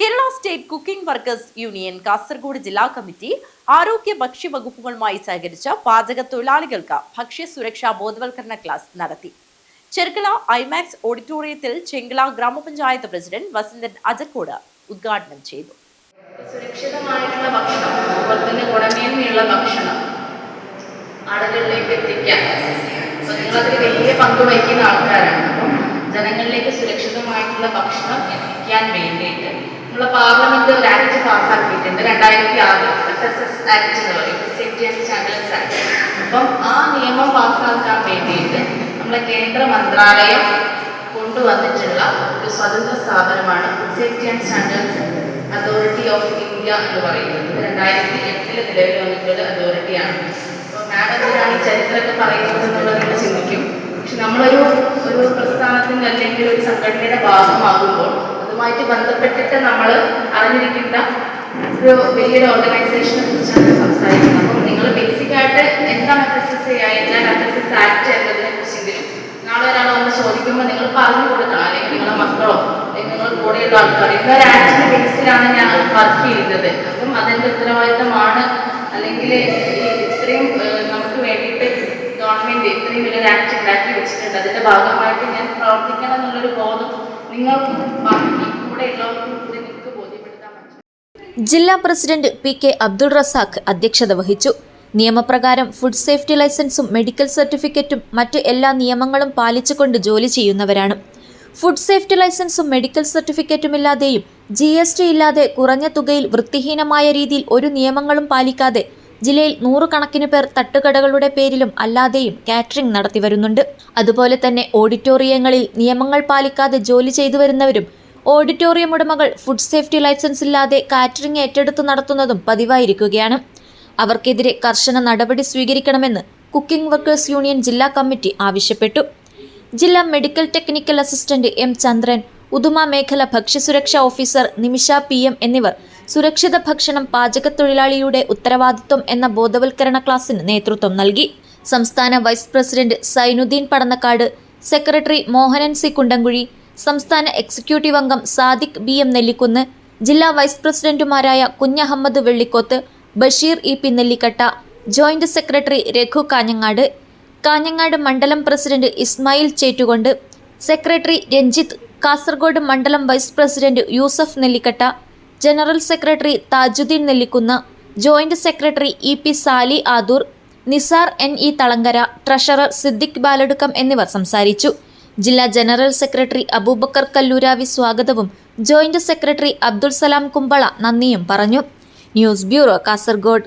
Kerala state cooking workers union Kasaragod ജില്ലാ committee ആരോഗ്യ ഭക്ഷ്യ സഹകരിച്ച പാചക തൊഴിലാളികൾക്ക് ഭക്ഷ്യ സുരക്ഷാ ബോധവൽക്കരണ ക്ലാസ് നടത്തി. ചെർക്കള ഐമാക്സ് ഓഡിറ്റോറിയത്തിൽ ചെങ്കള ഗ്രാമപഞ്ചായത്ത് പ്രസിഡന്റ് വസന്തൻ അജക്കോട് ഉദ്ഘാടനം ചെയ്തു. സുരക്ഷിതമായിട്ടുള്ള ഭക്ഷണം അതുപോലെ ഗുണമേന്മയുള്ള ഭക്ഷണം ആളുകളിലേക്ക് എത്തിക്കാൻ. അപ്പോൾ നിങ്ങളതിൽ വലിയ പങ്ക് വഹിക്കുന്ന ആൾക്കാരാണ്. ജനങ്ങളിലേക്ക് സുരക്ഷിതമായിട്ടുള്ള ഭക്ഷണം എത്തിക്കാൻ വേണ്ടിയിട്ട് നമ്മളെ പാർലമെന്റ് ഒരു ആക്ട് പാസ്സാക്കിയിട്ടുണ്ട്. രണ്ടായിരത്തി ആറ് എഫ് എസ് എസ് ആക്ട് എന്ന് പറയും സേഫ്റ്റി ആൻഡ് സ്റ്റാൻഡേർഡ്സ് ആക്ട് അപ്പം ആ നിയമം പാസ്സാക്കാൻ വേണ്ടിയിട്ട് നമ്മളെ കേന്ദ്ര മന്ത്രാലയം കൊണ്ടുവന്നിട്ടുള്ള ഒരു സ്വതന്ത്ര സ്ഥാപനമാണ് safety and standards authority of India എന്ന് പറയുന്നത്. രണ്ടായിരത്തി എട്ടിൽ നിലവിൽ വന്നിട്ടുള്ള അതോറിറ്റിയാണ് അപ്പോൾ ഈ ചരിത്രമൊക്കെ പറയുന്നത് എന്നുള്ളത് ചിന്തിക്കും. പക്ഷെ നമ്മളൊരു ഒരു പ്രസ്ഥാനത്തിന്റെ അല്ലെങ്കിൽ ഒരു സംഘടനയുടെ അതുമായിട്ട് ബന്ധപ്പെട്ടിട്ട് നമ്മൾ അറിഞ്ഞിരിക്കുന്ന ഒരു വലിയൊരു ഓർഗനൈസേഷനെ കുറിച്ചാണ് സംസാരിക്കുന്നത്. അപ്പം നിങ്ങൾ ബേസിക് ആയിട്ട് എന്താണ് എഫ് എസ് എസ് ഐ എന്താണ് എഫ് എസ് എസ് ആക്ട് എന്നതിനെ കുറിച്ചെങ്കിലും നാളെ ഒരാൾ വന്ന് ചോദിക്കുമ്പോൾ നിങ്ങൾ പറഞ്ഞു കൊടുക്കണം. അല്ലെങ്കിൽ നിങ്ങളെ മക്കളോ അല്ലെങ്കിൽ നിങ്ങൾ കൂടെയുള്ള ആൾക്കാർ ഇന്നൊരു ആക്ടിന്റെ ബേസിലാണ് ഞാൻ വർക്ക് ചെയ്യുന്നത്. അപ്പം അതെന്റെ ഉത്തരവാദിത്തമാണ്. അല്ലെങ്കിൽ ഇത്രയും നമുക്ക് വേണ്ടിയിട്ട് ഗവൺമെന്റ് ഇത്രയും വലിയൊരു ആക്ട് ഉണ്ടാക്കി വെച്ചിട്ടുണ്ട്. അതിന്റെ ഭാഗമായിട്ട് ഞാൻ പ്രവർത്തിക്കണം എന്നുള്ളൊരു ബോധം നിങ്ങൾക്കും ജില്ലാ president P K Abdul Razak അധ്യക്ഷത വഹിച്ചു. നിയമപ്രകാരം ഫുഡ് സേഫ്റ്റി ലൈസൻസും മെഡിക്കൽ സർട്ടിഫിക്കറ്റും മറ്റ് എല്ലാ നിയമങ്ങളും പാലിച്ചുകൊണ്ട് ജോലി ചെയ്യുന്നവരാണ്. ഫുഡ് സേഫ്റ്റി ലൈസൻസും മെഡിക്കൽ സർട്ടിഫിക്കറ്റും ഇല്ലാതെയും ജി എസ് ടി ഇല്ലാതെ കുറഞ്ഞ തുകയിൽ വൃത്തിഹീനമായ രീതിയിൽ ഒരു നിയമങ്ങളും പാലിക്കാതെ ജില്ലയിൽ നൂറുകണക്കിന് പേർ തട്ടുകടകളുടെ പേരിലും അല്ലാതെയും കാറ്ററിംഗ് നടത്തി വരുന്നുണ്ട് അതുപോലെ തന്നെ ഓഡിറ്റോറിയങ്ങളിൽ നിയമങ്ങൾ പാലിക്കാതെ ജോലി ചെയ്തു വരുന്നവരും ഓഡിറ്റോറിയം ഉടമകൾ ഫുഡ് സേഫ്റ്റി ലൈസൻസ് ഇല്ലാതെ കാറ്ററിംഗ് ഏറ്റെടുത്ത് നടത്തുന്നതും പതിവായിരിക്കുകയാണ്. അവർക്കെതിരെ കർശന നടപടി സ്വീകരിക്കണമെന്ന് കുക്കിംഗ് വർക്കേഴ്സ് യൂണിയൻ ജില്ലാ കമ്മിറ്റി ആവശ്യപ്പെട്ടു. ജില്ലാ medical technical assistant M Chandran Uduma മേഖല ഭക്ഷ്യസുരക്ഷാ ഓഫീസർ നിമിഷ പി എം എന്നിവർ സുരക്ഷിത ഭക്ഷണം പാചക പാചകത്തൊഴിലാളിയുടെ ഉത്തരവാദിത്വം എന്ന ബോധവൽക്കരണ ക്ലാസ്സിന് നേതൃത്വം നൽകി. സംസ്ഥാന vice president Zainuddin Padannakkad secretary Mohanan C Kundamkuzhi സംസ്ഥാന എക്സിക്യൂട്ടീവ് അംഗം സാദിഖ് ബി എം നെല്ലിക്കുന്ന് ജില്ലാ വൈസ് പ്രസിഡന്റുമാരായ Kunhahammed Vellikoth Basheer E P Nellikatta joint secretary Raghu Kanhangad Kanhangad മണ്ഡലം പ്രസിഡന്റ് ഇസ്മായിൽ ചേറ്റുകൊണ്ട് സെക്രട്ടറി രഞ്ജിത്ത് കാസർഗോഡ് മണ്ഡലം vice president Yusuf Nellikatta general secretary Tajuddin Nellikunnu joint secretary E P Sali Adoor Nisar N E Thalangara treasurer Siddique Baladukkam എന്നിവർ സംസാരിച്ചു. ജില്ലാ general secretary Abubakar Kalluravi സ്വാഗതവും joint secretary Abdul Salam Kumbla നന്ദിയും പറഞ്ഞു. News bureau Kasaragod.